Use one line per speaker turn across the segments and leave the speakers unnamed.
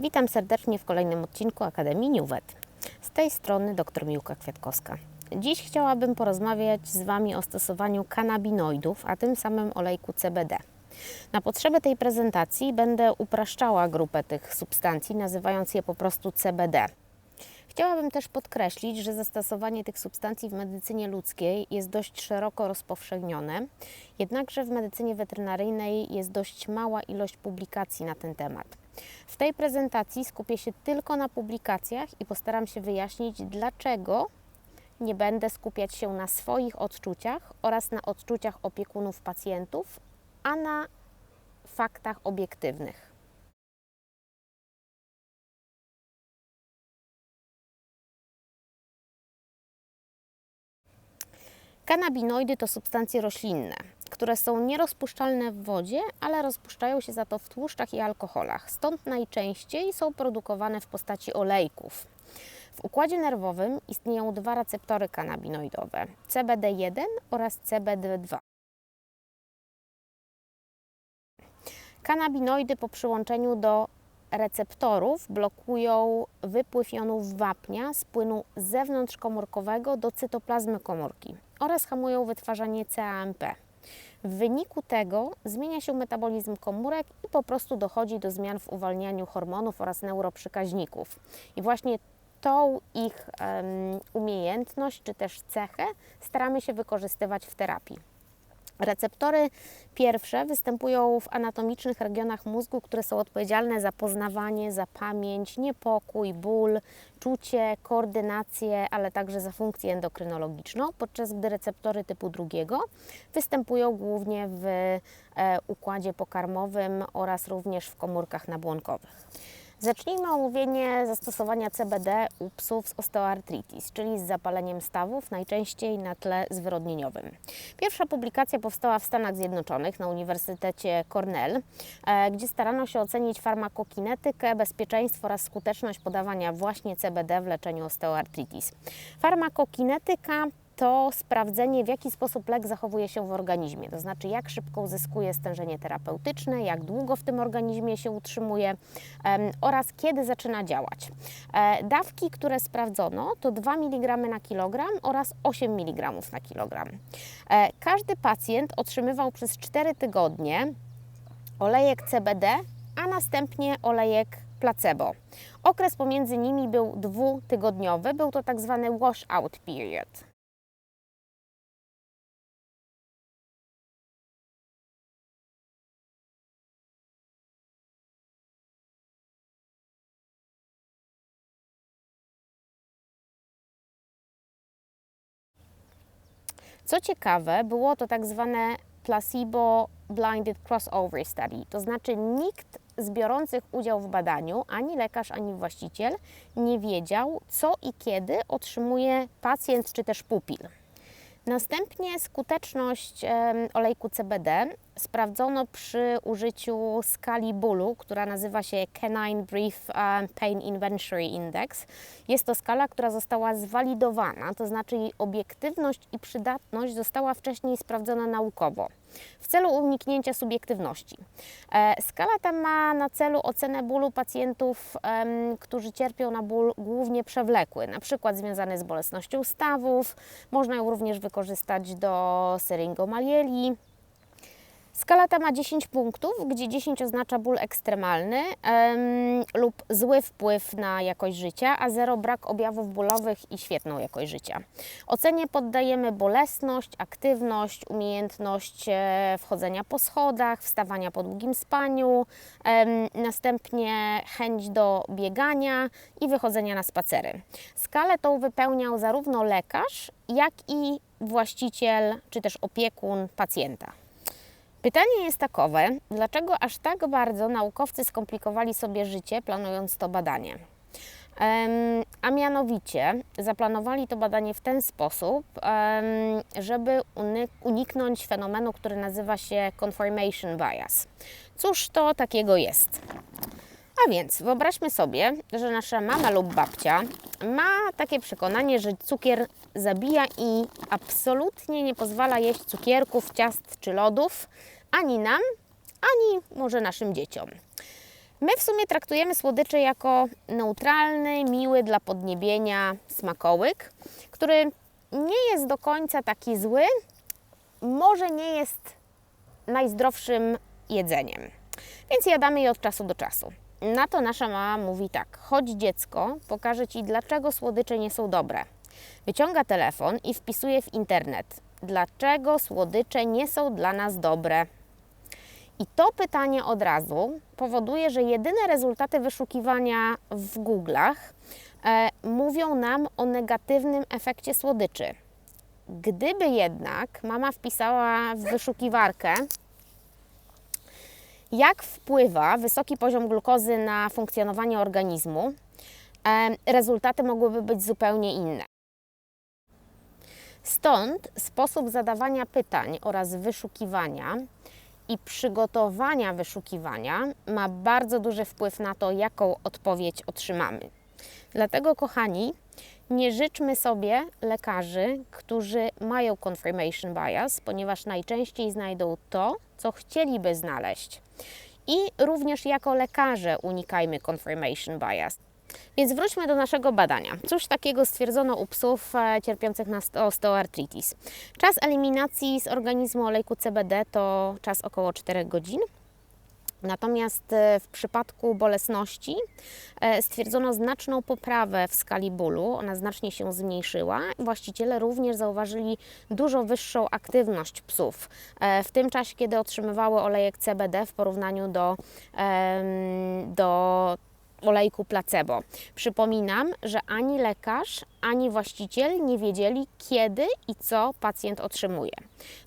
Witam serdecznie w kolejnym odcinku Akademii Niuwet. Z tej strony dr Miłka Kwiatkowska. Dziś chciałabym porozmawiać z Wami o stosowaniu kanabinoidów, a tym samym olejku CBD. Na potrzeby tej prezentacji będę upraszczała grupę tych substancji, nazywając je po prostu CBD. Chciałabym też podkreślić, że zastosowanie tych substancji w medycynie ludzkiej jest dość szeroko rozpowszechnione, jednakże w medycynie weterynaryjnej jest dość mała ilość publikacji na ten temat. W tej prezentacji skupię się tylko na publikacjach i postaram się wyjaśnić, dlaczego nie będę skupiać się na swoich odczuciach oraz na odczuciach opiekunów pacjentów, a na faktach obiektywnych. Kanabinoidy to substancje roślinne, które są nierozpuszczalne w wodzie, ale rozpuszczają się za to w tłuszczach i alkoholach. Stąd najczęściej są produkowane w postaci olejków. W układzie nerwowym istnieją dwa receptory kanabinoidowe: CBD1 oraz CBD2. Kanabinoidy po przyłączeniu do receptorów blokują wypływ jonów wapnia z płynu zewnątrzkomórkowego do cytoplazmy komórki oraz hamują wytwarzanie CAMP. W wyniku tego zmienia się metabolizm komórek i po prostu dochodzi do zmian w uwalnianiu hormonów oraz neuroprzekaźników. I właśnie tą ich um, umiejętność czy też cechę staramy się wykorzystywać w terapii. Receptory pierwsze występują w anatomicznych regionach mózgu, które są odpowiedzialne za poznawanie, za pamięć, niepokój, ból, czucie, koordynację, ale także za funkcję endokrynologiczną, podczas gdy receptory typu drugiego występują głównie w e, układzie pokarmowym oraz również w komórkach nabłonkowych. Zacznijmy omówienie zastosowania CBD u psów z osteoartritis, czyli z zapaleniem stawów, najczęściej na tle zwyrodnieniowym. Pierwsza publikacja powstała w Stanach Zjednoczonych na Uniwersytecie Cornell, e, gdzie starano się ocenić farmakokinetykę, bezpieczeństwo oraz skuteczność podawania właśnie CBD w leczeniu osteoartritis. Farmakokinetyka to sprawdzenie, w jaki sposób lek zachowuje się w organizmie, to znaczy jak szybko uzyskuje stężenie terapeutyczne, jak długo w tym organizmie się utrzymuje um, oraz kiedy zaczyna działać. E, dawki, które sprawdzono, to 2 mg na kilogram oraz 8 mg na kilogram. E, każdy pacjent otrzymywał przez 4 tygodnie olejek CBD, a następnie olejek placebo. Okres pomiędzy nimi był dwutygodniowy, był to tak zwany washout period. Co ciekawe, było to tak zwane placebo blinded crossover study, to znaczy nikt z biorących udział w badaniu, ani lekarz, ani właściciel, nie wiedział, co i kiedy otrzymuje pacjent czy też pupil. Następnie skuteczność olejku CBD sprawdzono przy użyciu skali bólu, która nazywa się Canine Brief Pain Inventory Index. Jest to skala, która została zwalidowana, to znaczy jej obiektywność i przydatność została wcześniej sprawdzona naukowo w celu uniknięcia subiektywności. E, skala ta ma na celu ocenę bólu pacjentów, którzy cierpią na ból głównie przewlekły, na przykład związany z bolesnością stawów. Można ją również wykorzystać do syringomalieli, Skala ta ma 10 punktów, gdzie 10 oznacza ból ekstremalny lub zły wpływ na jakość życia, a 0 brak objawów bólowych i świetną jakość życia. Ocenie poddajemy bolesność, aktywność, umiejętność e, wchodzenia po schodach, wstawania po długim spaniu, następnie chęć do biegania i wychodzenia na spacery. Skalę tą wypełniał zarówno lekarz, jak i właściciel czy też opiekun pacjenta. Pytanie jest takowe, dlaczego aż tak bardzo naukowcy skomplikowali sobie życie, planując to badanie? A mianowicie zaplanowali to badanie w ten sposób, żeby uniknąć fenomenu, który nazywa się confirmation bias. Cóż to takiego jest? A więc wyobraźmy sobie, że nasza mama lub babcia ma takie przekonanie, że cukier zabija i absolutnie nie pozwala jeść cukierków, ciast czy lodów ani nam, ani może naszym dzieciom. My w sumie traktujemy słodycze jako neutralny, miły dla podniebienia smakołyk, który nie jest do końca taki zły, może nie jest najzdrowszym jedzeniem. Więc jadamy je od czasu do czasu. Na to nasza mama mówi tak: chodź dziecko, pokażę ci, dlaczego słodycze nie są dobre. Wyciąga telefon i wpisuje w internet, dlaczego słodycze nie są dla nas dobre. I to pytanie od razu powoduje, że jedyne rezultaty wyszukiwania w Google'ach e, mówią nam o negatywnym efekcie słodyczy. Gdyby jednak mama wpisała w wyszukiwarkę, jak wpływa wysoki poziom glukozy na funkcjonowanie organizmu, rezultaty mogłyby być zupełnie inne. Stąd sposób zadawania pytań oraz wyszukiwania i przygotowania wyszukiwania ma bardzo duży wpływ na to, jaką odpowiedź otrzymamy. Dlatego, kochani, nie życzmy sobie lekarzy, którzy mają confirmation bias, ponieważ najczęściej znajdą to, co chcieliby znaleźć. I również jako lekarze unikajmy confirmation bias. Więc wróćmy do naszego badania. Cóż takiego stwierdzono u psów e, cierpiących na osteoartritis? Czas eliminacji z organizmu olejku CBD to czas około 4 godzin. Natomiast e, w przypadku bolesności e, stwierdzono znaczną poprawę w skali bólu, ona znacznie się zmniejszyła. Właściciele również zauważyli dużo wyższą aktywność psów w tym czasie, kiedy otrzymywały olejek CBD w porównaniu do, do olejku placebo. Przypominam, że ani lekarz, ani właściciel nie wiedzieli, kiedy i co pacjent otrzymuje.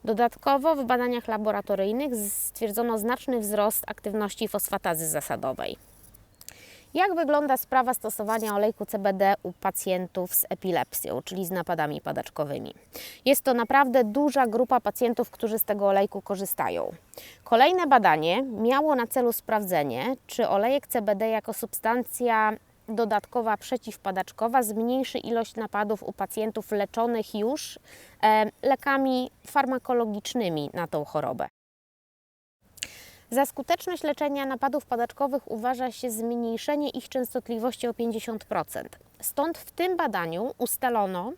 Dodatkowo w badaniach laboratoryjnych stwierdzono znaczny wzrost aktywności fosfatazy zasadowej. Jak wygląda sprawa stosowania olejku CBD u pacjentów z epilepsją, czyli z napadami padaczkowymi? Jest to naprawdę duża grupa pacjentów, którzy z tego olejku korzystają. Kolejne badanie miało na celu sprawdzenie, czy olejek CBD jako substancja dodatkowa przeciwpadaczkowa zmniejszy ilość napadów u pacjentów leczonych już e, lekami farmakologicznymi na tą chorobę. Za skuteczność leczenia napadów padaczkowych uważa się zmniejszenie ich częstotliwości o 50%. Stąd w tym badaniu ustalono,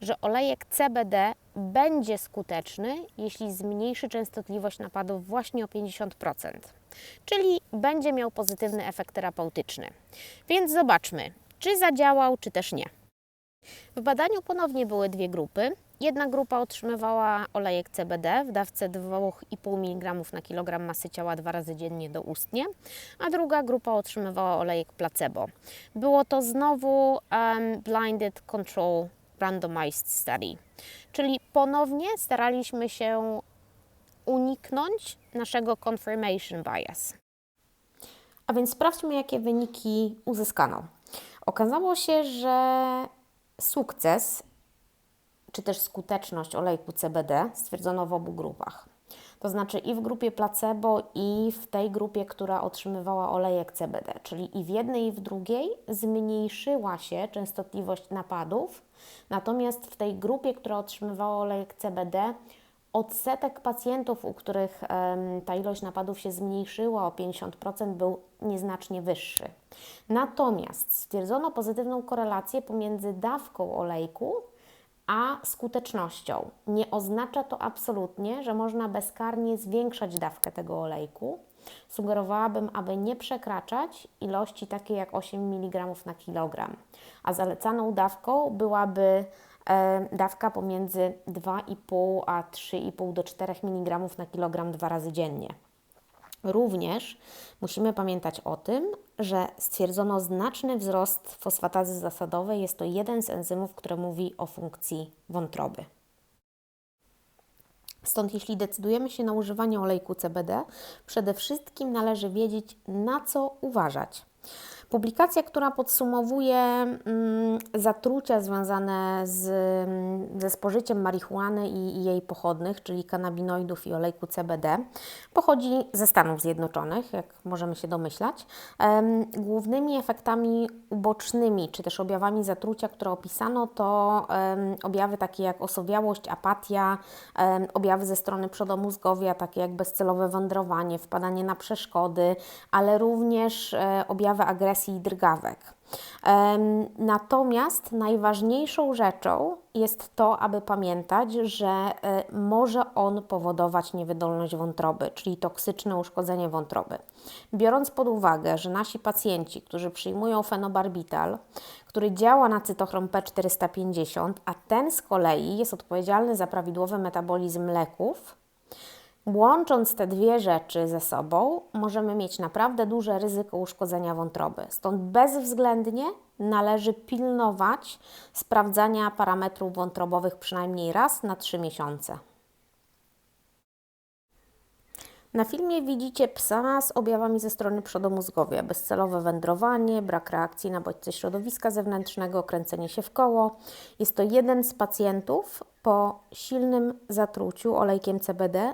że olejek CBD będzie skuteczny, jeśli zmniejszy częstotliwość napadów właśnie o 50%, czyli będzie miał pozytywny efekt terapeutyczny. Więc zobaczmy, czy zadziałał, czy też nie. W badaniu ponownie były dwie grupy. Jedna grupa otrzymywała olejek CBD w dawce 2,5 mg na kilogram masy ciała dwa razy dziennie doustnie, a druga grupa otrzymywała olejek placebo. Było to znowu um, blinded control randomized study, czyli ponownie staraliśmy się uniknąć naszego confirmation bias. A więc sprawdźmy, jakie wyniki uzyskano. Okazało się, że sukces też skuteczność olejku CBD stwierdzono w obu grupach. To znaczy i w grupie placebo, i w tej grupie, która otrzymywała olejek CBD, czyli i w jednej, i w drugiej zmniejszyła się częstotliwość napadów, natomiast w tej grupie, która otrzymywała olejek CBD, odsetek pacjentów, u których um, ta ilość napadów się zmniejszyła o 50%, był nieznacznie wyższy. Natomiast stwierdzono pozytywną korelację pomiędzy dawką olejku a skutecznością. Nie oznacza to absolutnie, że można bezkarnie zwiększać dawkę tego olejku. Sugerowałabym, aby nie przekraczać ilości takiej jak 8 mg na kilogram, a zalecaną dawką byłaby e, dawka pomiędzy 2,5 a 3,5 do 4 mg na kilogram dwa razy dziennie. Również musimy pamiętać o tym, że stwierdzono znaczny wzrost fosfatazy zasadowej. Jest to jeden z enzymów, który mówi o funkcji wątroby. Stąd, jeśli decydujemy się na używanie olejku CBD, przede wszystkim należy wiedzieć, na co uważać. Publikacja, która podsumowuje mm, zatrucia związane z, mm, ze spożyciem marihuany i, i jej pochodnych, czyli kanabinoidów i olejku CBD, pochodzi ze Stanów Zjednoczonych, jak możemy się domyślać. Głównymi efektami ubocznymi, czy też objawami zatrucia, które opisano, to objawy takie jak osowiałość, apatia, objawy ze strony przodomózgowia, takie jak bezcelowe wędrowanie, wpadanie na przeszkody, ale również e, objawy agresji i drgawek. Natomiast najważniejszą rzeczą jest to, aby pamiętać, że e, może on powodować niewydolność wątroby, czyli toksyczne uszkodzenie wątroby. Biorąc pod uwagę, że nasi pacjenci, którzy przyjmują fenobarbital, który działa na cytochrom P450, a ten z kolei jest odpowiedzialny za prawidłowy metabolizm leków, Łącząc te dwie rzeczy ze sobą, możemy mieć naprawdę duże ryzyko uszkodzenia wątroby. Stąd bezwzględnie należy pilnować sprawdzania parametrów wątrobowych przynajmniej raz na 3 miesiące. Na filmie widzicie psa z objawami ze strony przodomózgowia, bezcelowe wędrowanie, brak reakcji na bodźce środowiska zewnętrznego, kręcenie się w koło. Jest to jeden z pacjentów po silnym zatruciu olejkiem CBD,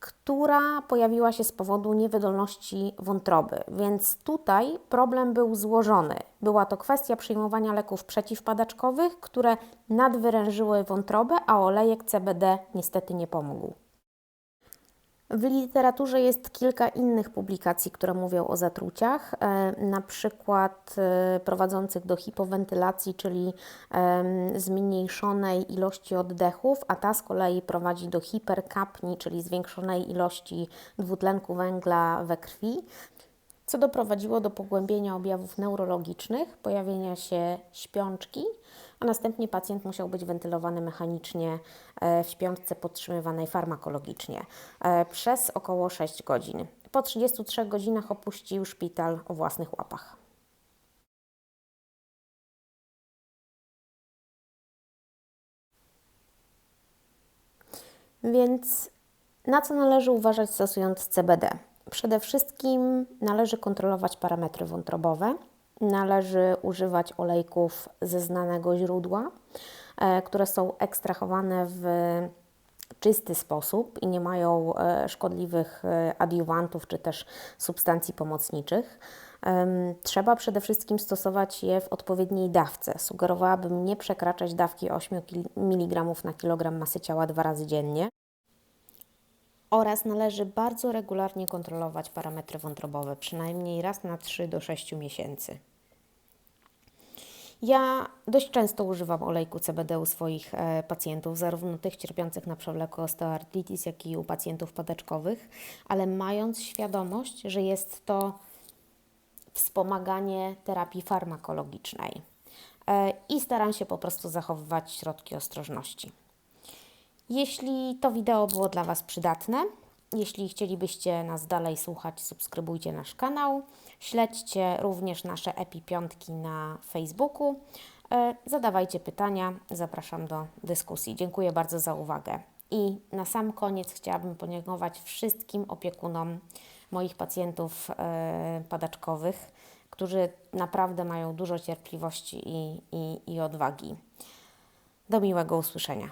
która pojawiła się z powodu niewydolności wątroby. Więc tutaj problem był złożony. Była to kwestia przyjmowania leków przeciwpadaczkowych, które nadwyrężyły wątrobę, a olejek CBD niestety nie pomógł. W literaturze jest kilka innych publikacji, które mówią o zatruciach, e, na przykład e, prowadzących do hipowentylacji, czyli zmniejszonej ilości oddechów, a ta z kolei prowadzi do hiperkapni, czyli zwiększonej ilości dwutlenku węgla we krwi co doprowadziło do pogłębienia objawów neurologicznych, pojawienia się śpiączki, a następnie pacjent musiał być wentylowany mechanicznie e, w śpiączce podtrzymywanej farmakologicznie e, przez około 6 godzin. Po 33 godzinach opuścił szpital o własnych łapach. Więc na co należy uważać stosując CBD? Przede wszystkim należy kontrolować parametry wątrobowe. Należy używać olejków ze znanego źródła, e, które są ekstrahowane w czysty sposób i nie mają e, szkodliwych e, adiuwantów czy też substancji pomocniczych. Trzeba przede wszystkim stosować je w odpowiedniej dawce. Sugerowałabym nie przekraczać dawki 8 mg na kilogram masy ciała dwa razy dziennie oraz należy bardzo regularnie kontrolować parametry wątrobowe, przynajmniej raz na 3 do 6 miesięcy. Ja dość często używam olejku CBD u swoich e, pacjentów, zarówno tych cierpiących na przewlekły osteoartritis, jak i u pacjentów padaczkowych, ale mając świadomość, że jest to wspomaganie terapii farmakologicznej. E, I staram się po prostu zachowywać środki ostrożności. Jeśli to wideo było dla Was przydatne, jeśli chcielibyście nas dalej słuchać, subskrybujcie nasz kanał. Śledźcie również nasze epipiątki na Facebooku. E, zadawajcie pytania, zapraszam do dyskusji. Dziękuję bardzo za uwagę. I na sam koniec chciałabym podziękować wszystkim opiekunom moich pacjentów e, padaczkowych, którzy naprawdę mają dużo cierpliwości i, i, i odwagi. Do miłego usłyszenia.